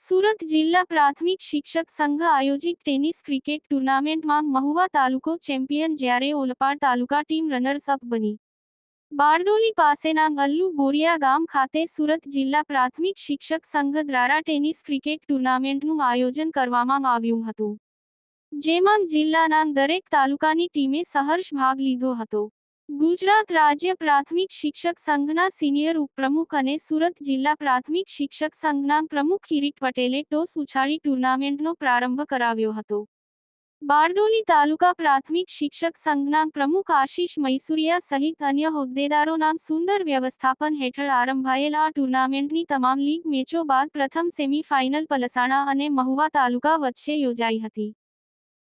સુરત જિલ્લા પ્રાથમિક શિક્ષક સંઘ આયોજિત ટેનિસ ક્રિકેટ ટુર્નામેન્ટમાં મહુવા તાલુકો ચેમ્પિયન જ્યારે Olpad taluka team runners up બની. બારડોલી પાસેના ગલ્લુ બોરિયા ગામ ખાતે સુરત જિલ્લા પ્રાથમિક શિક્ષક સંઘ દ્વારા ટેનિસ ક્રિકેટ ટુર્નામેન્ટનું આયોજન કરવામાં આવ્યું હતું. જેમાં જિલ્લાના દરેક તાલુકાની ટીમે સહર્ષ ભાગ લીધો હતો. ગુજરાત રાજ્ય પ્રાથમિક શિક્ષક સંઘના સિનિયર ઉપપ્રમુખ અને સુરત જિલ્લા પ્રાથમિક શિક્ષક સંઘના પ્રમુખ કિરીટ પટેલે ટોસ ઉછાળી ટુર્નામેન્ટનો પ્રારંભ કરાવ્યો હતો. બારડોલી તાલુકા પ્રાથમિક શિક્ષક સંઘના પ્રમુખ આશીષ મૈસુરિયા સહિત અન્ય હોદ્દેદારોના સુંદર વ્યવસ્થાપન હેઠળ આરંભાયેલ આ ટુર્નામેન્ટની તમામ લીગ મેચો બાદ પ્રથમ સેમી-ફાઇનલ પલસાણા અને મહુવા તાલુકા વચ્ચે યોજાઈ હતી.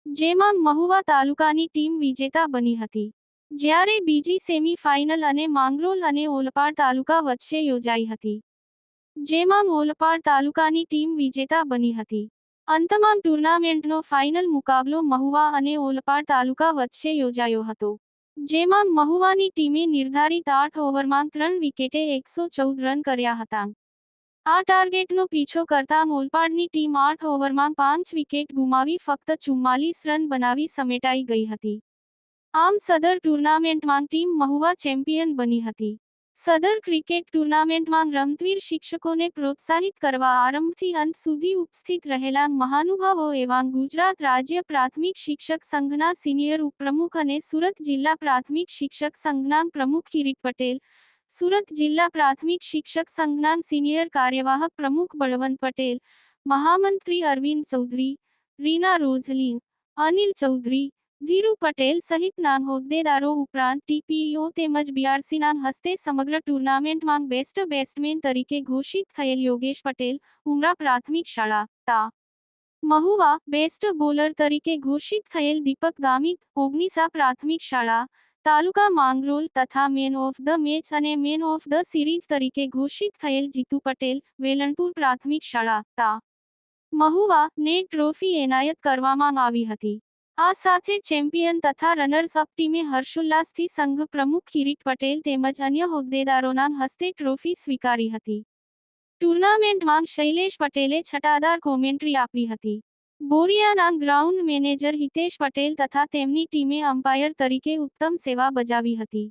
જેમાં મહુવા તાલુકાની ટીમ વિજેતા બની હતી. જ્યારે બીજી સેમી-ફાઇનલ અને માંગરોલ અને ઓલપાડ તાલુકા વચ્ચે યોજાઈ હતી, જેમાં ઓલપાડ તાલુકાની ટીમ વિજેતા બની હતી. અંતમાં ટુર્નામેન્ટનો ફાઇનલ મુકાબલો મહુવા અને ઓલપાડ તાલુકા વચ્ચે યોજાયો હતો, જેમાં મહુવાની ટીમે નિર્ધારિત આઠ ઓવરમાં ત્રણ વિકેટે એકસો ચૌદ રન કર્યા હતા. આ ટાર્ગેટનો પીછો કરતા ઓલપાડની ટીમ આઠ ઓવરમાં પાંચ વિકેટ ગુમાવી ફક્ત ચુમ્માલીસ રન બનાવી સમેટાઈ ગઈ હતી. આમ સદર ટુર્નામેન્ટમાં ટીમ મહુવા ચેમ્પિયન બની હતી. સદર ક્રિકેટ ટુર્નામેન્ટમાં રમતવીર શિક્ષકોને પ્રોત્સાહિત કરવા આરંભથી અંત સુધી ઉપસ્થિત રહેલા મહાનુભાવો એવા ગુજરાત રાજ્ય પ્રાથમિક શિક્ષક સંઘના સિનિયર ઉપપ્રમુખ અને સુરત જિલ્લા પ્રાથમિક શિક્ષક સંઘના પ્રમુખ કિરીટ પટેલ, સુરત જિલ્લા પ્રાથમિક શિક્ષક સંઘના સિનિયર કાર્યવાહક પ્રમુખ બળવંત પટેલ, મહામંત્રી અરવિંદ ચૌધરી, રીના રોઝલીન અનિલ ચૌધરી ધીરુ પટેલ સહિતના હોદ્દેદારો ઉપરાંત ટીપીઓ તેમજ બીઆરસીના હસ્તે સમગ્ર ટુર્નામેન્ટમાં બેસ્ટ બેટ્સમેન તરીકે ઘોષિત થયેલ યોગેશ પટેલ, ઉમરા પ્રાથમિક શાળા, તા. મહુવા, બેસ્ટ બોલર તરીકે ઘોષિત થયેલ દીપક ગામિત, ઓગણીસા પ્રાથમિક શાળા, તાલુકા માંગરોલ તથા મેન ઓફ ધ મેચ અને મેન ઓફ ધ સિરીઝ તરીકે ઘોષિત થયેલ જીતુ પટેલ, વેલણપુર પ્રાથમિક શાળા, તા. મહુવા, ને ટ્રોફી એનાયત કરવામાં આવી હતી. આ સાથે ચેમ્પિયન તથા રનર્સ અપ ટીમે હર્ષોલ્લાસથી સંઘ પ્રમુખ કિરીટ પટેલ તેમજ અન્ય હોદ્દેદારોના હસ્તે ટ્રોફી સ્વીકારી હતી. ટુર્નામેન્ટમાં શૈલેષ પટેલે છટાદાર કોમેન્ટ્રી આપી હતી. બોરિયાના ગ્રાઉન્ડ મેનેજર હિતેશ પટેલ તથા તેમની ટીમે અમ્પાયર તરીકે ઉત્તમ સેવા બજાવી હતી.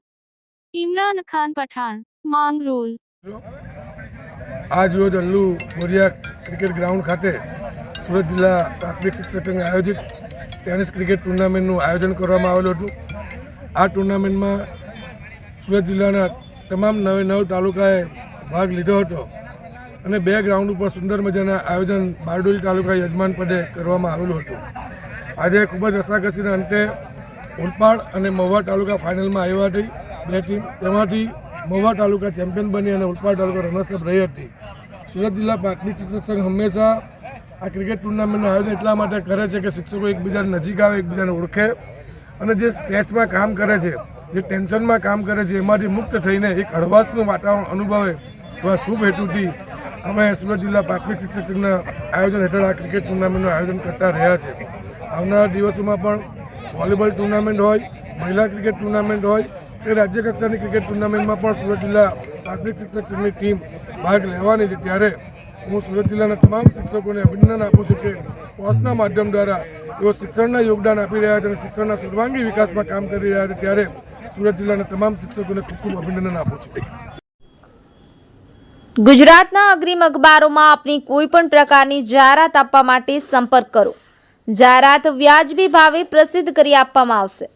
ઇમરાન ખાન પઠાણ, માંગરોલ. આજ રોજ અલ્લુ બોરિયા ક્રિકેટ ગ્રાઉન્ડ ખાતે સુરત જિલ્લા પ્રાથમિક શિક્ષક આયોજિત ટેનિસ ક્રિકેટ ટુર્નામેન્ટનું આયોજન કરવામાં આવેલું હતું. આ ટુર્નામેન્ટમાં સુરત જિલ્લાના તમામ નવે નવ તાલુકાએ ભાગ લીધો હતો અને બે ગ્રાઉન્ડ ઉપર સુંદર મજાના આયોજન બારડોલી તાલુકા યજમાન પદે કરવામાં આવેલું હતું. આજે ખૂબ જ રસાકસીના અંતે ઓલપાડ અને મહુવા તાલુકા ફાઇનલમાં આવ્યા હતી બે ટીમ. તેમાંથી મહુવા તાલુકા ચેમ્પિયન બની અને ઓલપાડ તાલુકા રનર્સઅપ રહી હતી. સુરત જિલ્લા પ્રાથમિક શિક્ષક સંઘ હંમેશા આ ક્રિકેટ ટુર્નામેન્ટનું આયોજન એટલા માટે કરે છે કે શિક્ષકો એકબીજાને નજીક આવે, એકબીજાને ઓળખે અને જે સ્ટ્રેચમાં કામ કરે છે, જે ટેન્શનમાં કામ કરે છે, એમાંથી મુક્ત થઈને એક હળવાશનું વાતાવરણ અનુભવે એવા શુભ હેતુથી અમે સુરત જિલ્લા પ્રાથમિક શિક્ષક સંઘના આયોજન હેઠળ આ ક્રિકેટ ટુર્નામેન્ટનું આયોજન કરતા રહ્યા છે. આવનારા દિવસોમાં પણ વોલીબોલ ટુર્નામેન્ટ હોય, મહિલા ક્રિકેટ ટુર્નામેન્ટ હોય કે રાજ્ય કક્ષાની ક્રિકેટ ટુર્નામેન્ટમાં પણ સુરત જિલ્લા પ્રાથમિક શિક્ષક સંઘની ટીમ ભાગ લેવાની છે. ત્યારે હું સુરત જિલ્લાના તમામ શિક્ષકોને અભિનંદન આપું છું કે સ્પોર્ટ્સના માધ્યમ દ્વારા તેઓ શિક્ષણના યોગદાન આપી રહ્યા છે અને શિક્ષણના સર્વાંગી વિકાસમાં કામ કરી રહ્યા છે. ત્યારે સુરત જિલ્લાના તમામ શિક્ષકોને ખૂબ ખૂબ અભિનંદન આપું છું. ગુજરાતના અગ્રીમ અખબારોમાં આપની કોઈ પણ પ્રકારની જાહેરાત આપવા માટે સંપર્ક કરો. જાહેરાત વ્યાજબી ભાવે પ્રસિદ્ધ કરી આપવામાં આવશે.